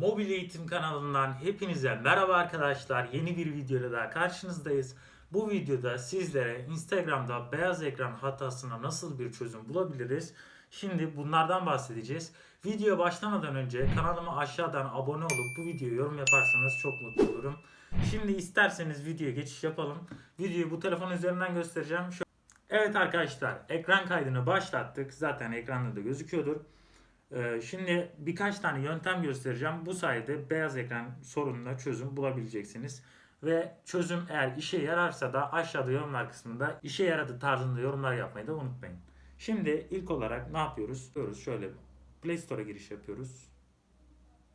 Mobil Eğitim kanalından hepinize merhaba arkadaşlar. Yeni bir videoyla daha karşınızdayız. Bu videoda sizlere Instagram'da beyaz ekran hatasına nasıl bir çözüm bulabiliriz? Şimdi bunlardan bahsedeceğiz. Videoya başlamadan önce kanalıma aşağıdan abone olup bu videoya yorum yaparsanız çok mutlu olurum. Şimdi isterseniz videoya geçiş yapalım. Videoyu bu telefon üzerinden göstereceğim. Evet arkadaşlar ekran kaydını başlattık. Zaten ekranda da gözüküyordur. Ee, Şimdi birkaç tane yöntem göstereceğim. Bu sayede beyaz ekran sorununa çözüm bulabileceksiniz. Ve çözüm eğer işe yararsa da aşağıda yorumlar kısmında işe yaradı tarzında yorumlar yapmayı da unutmayın. Şimdi ilk olarak ne yapıyoruz? Diyoruz şöyle Play Store'a giriş yapıyoruz.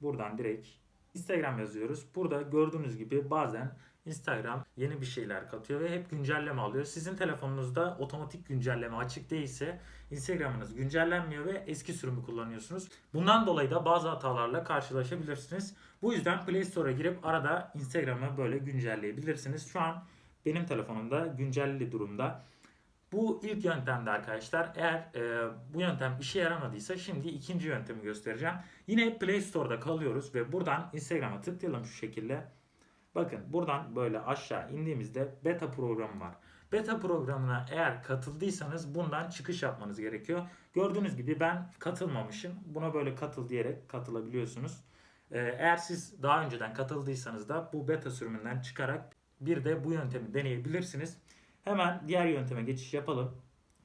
Buradan direkt Instagram yazıyoruz. Burada gördüğünüz gibi bazen Instagram yeni bir şeyler katıyor ve hep güncelleme alıyor. Sizin telefonunuzda otomatik güncelleme açık değilse Instagram'ınız güncellenmiyor ve eski sürümü kullanıyorsunuz. Bundan dolayı da bazı hatalarla karşılaşabilirsiniz. Bu yüzden Play Store'a girip arada Instagram'ı böyle güncelleyebilirsiniz. Şu an benim telefonumda güncelli durumda. Bu ilk yöntemde arkadaşlar. Eğer e, bu yöntem işe yaramadıysa şimdi ikinci yöntemi göstereceğim. Yine Play Store'da kalıyoruz ve buradan Instagram'a tıklayalım şu şekilde. Bakın buradan böyle aşağı indiğimizde beta programı var. Beta programına eğer katıldıysanız bundan çıkış yapmanız gerekiyor. Gördüğünüz gibi ben katılmamışım. Buna böyle katıl diyerek katılabiliyorsunuz. Ee, Eğer siz daha önceden katıldıysanız da bu beta sürümünden çıkarak bir de bu yöntemi deneyebilirsiniz. Hemen diğer yönteme geçiş yapalım.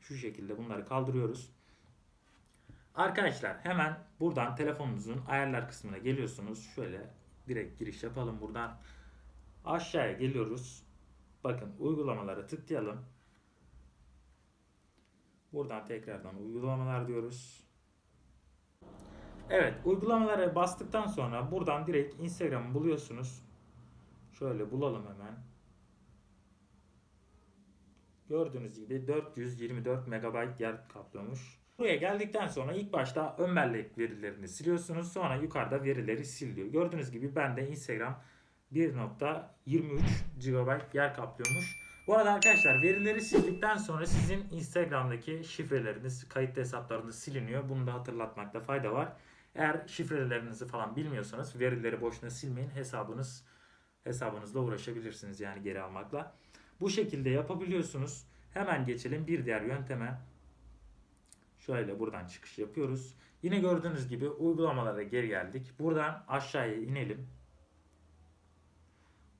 Şu şekilde bunları kaldırıyoruz. Arkadaşlar hemen buradan telefonunuzun ayarlar kısmına geliyorsunuz. Şöyle direkt giriş yapalım buradan. Aşağıya geliyoruz. Bakın uygulamalara tıklayalım. Buradan tekrardan uygulamalar diyoruz. Evet uygulamalara bastıktan sonra buradan direkt Instagram'ı buluyorsunuz. Şöyle bulalım hemen. Gördüğünüz gibi 424 MB yer kaplıyormuş. Buraya geldikten sonra ilk başta ön bellek verilerini siliyorsunuz. Sonra yukarıda verileri siliyor. Gördüğünüz gibi bende Instagram 1.23 GB yer kaplıyormuş. Bu arada arkadaşlar verileri sildikten sonra sizin Instagram'daki şifreleriniz, kayıtlı hesaplarınız siliniyor. Bunu da hatırlatmakta fayda var. Eğer şifrelerinizi falan bilmiyorsanız verileri boşuna silmeyin. Hesabınız hesabınızla uğraşabilirsiniz yani geri almakla. Bu şekilde yapabiliyorsunuz. Hemen geçelim bir diğer yönteme. Şöyle buradan çıkış yapıyoruz. Yine gördüğünüz gibi uygulamalara geri geldik. Buradan aşağıya inelim.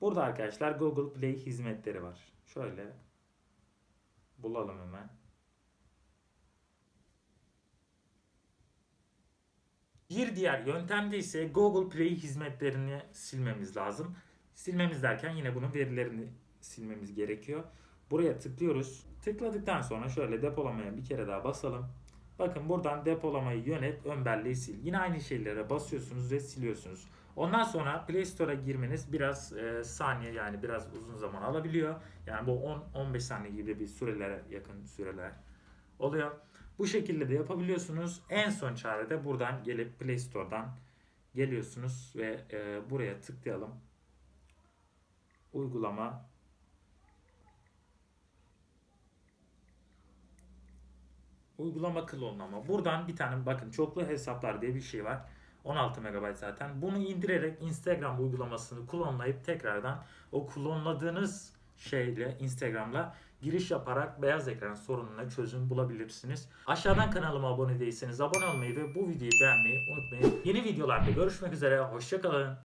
Burada arkadaşlar Google Play hizmetleri var. Şöyle bulalım hemen. Bir diğer yöntemde ise Google Play hizmetlerini silmemiz lazım. Silmemiz derken yine bunun verilerini silmemiz gerekiyor. Buraya tıklıyoruz. Tıkladıktan sonra şöyle depolamaya bir kere daha basalım. Bakın buradan depolamayı yönet, ön belleği sil. Yine aynı şeylere basıyorsunuz ve siliyorsunuz. Ondan sonra Play Store'a girmeniz biraz e, saniye yani biraz uzun zaman alabiliyor. Yani bu 10-15 saniye gibi bir sürelere yakın süreler oluyor. Bu şekilde de yapabiliyorsunuz. En son çare de buradan gelip Play Store'dan geliyorsunuz ve e, buraya tıklayalım. Uygulama Uygulama klonlama. Buradan bir tane bakın çoklu hesaplar diye bir şey var. 16 MB zaten. Bunu indirerek Instagram uygulamasını klonlayıp tekrardan o klonladığınız şeyle Instagram'la giriş yaparak beyaz ekran sorununa çözüm bulabilirsiniz. Aşağıdan kanalıma abone değilseniz abone olmayı ve bu videoyu beğenmeyi unutmayın. Yeni videolarda görüşmek üzere. Hoşçakalın.